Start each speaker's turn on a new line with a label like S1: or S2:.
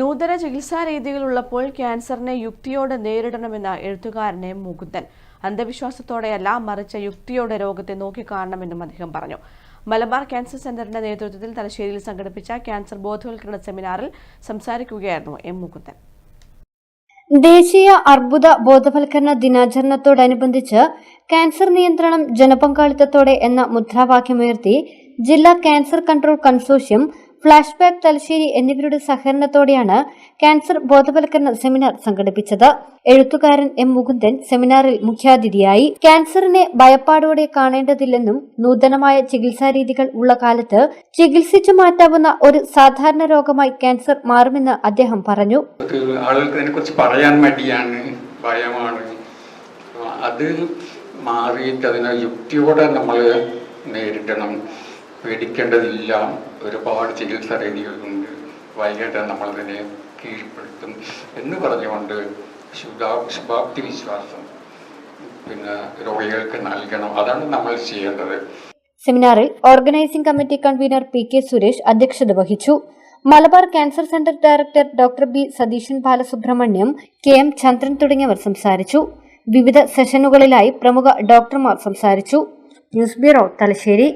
S1: നൂതന ചികിത്സാ രീതികൾ ഉള്ളപ്പോൾ ക്യാൻസറിനെ യുക്തിയോടെ നേരിടണമെന്ന എഴുത്തുകാരനെ മുകുന്ദൻ. അന്ധവിശ്വാസത്തോടെയല്ല മറിച്ച യുക്തിയോടെ രോഗത്തെ നോക്കിക്കാണണമെന്നും അദ്ദേഹം പറഞ്ഞു. മലബാർ ക്യാൻസർ സെന്ററിന്റെ നേതൃത്വത്തിൽ തലശ്ശേരിയിൽ സംഘടിപ്പിച്ച ക്യാൻസർ ബോധവൽക്കരണ സെമിനാറിൽ സംസാരിക്കുകയായിരുന്നു എം മുകുന്ദൻ.
S2: ദേശീയ അർബുദ ബോധവൽക്കരണ ദിനാചരണത്തോടനുബന്ധിച്ച് ക്യാൻസർ നിയന്ത്രണം ജനപങ്കാളിത്തത്തോടെ എന്ന മുദ്രാവാക്യമുയർത്തി ജില്ലാ cancer control consortium flash back Thalassery എന്നിവരുടെ സഹകരണത്തോടെയാണ് ക്യാൻസർ ബോധവൽക്കരണ സെമിനാർ സംഘടിപ്പിച്ചത്. എഴുത്തുകാരൻ എം മുകുന്ദൻ സെമിനാറിൽ മുഖ്യാതിഥിയായി. ക്യാൻസറിനെ ഭയപ്പാടോടെ കാണേണ്ടതില്ലെന്നും നൂതനമായ ചികിത്സാ രീതികൾ ഉള്ള കാലത്ത് ചികിത്സിച്ചു മാറ്റാവുന്ന ഒരു സാധാരണ രോഗമായി ക്യാൻസർ മാറുമെന്ന് അദ്ദേഹം പറഞ്ഞു.
S3: പറയാൻ മടിയാണ് ഭയമാണ്. അത് മാറിയിട്ട് അതിനെ യുക്തിയോടെ നമ്മൾ നേരിടണം. പേടിക്കേണ്ടതില്ല. ഒരുപാട് ചികിത്സാ രീതികളുണ്ട്. വൈകിട്ട് നമ്മളതിനെ കീഴ്പ്പെടുത്തും എന്ന് പറഞ്ഞുകൊണ്ട് ശുഭാ ശുഭാപ്തി വിശ്വാസം പിന്നെ രോഗികൾക്ക് നൽകണം. അതാണ് നമ്മൾ ചെയ്യേണ്ടത്.
S2: സെമിനാറിൽ organising committee convener P K Suresh അധ്യക്ഷത വഹിച്ചു. Malabar cancer centre director doctor B Satheesan Balasubramaniam K M Chandran തുടങ്ങിയവർ സംസാരിച്ചു. വിവിധ സെഷനുകളിലായി പ്രമുഖ ഡോക്ടർമാർ സംസാരിച്ചു. News bureau Thalassery.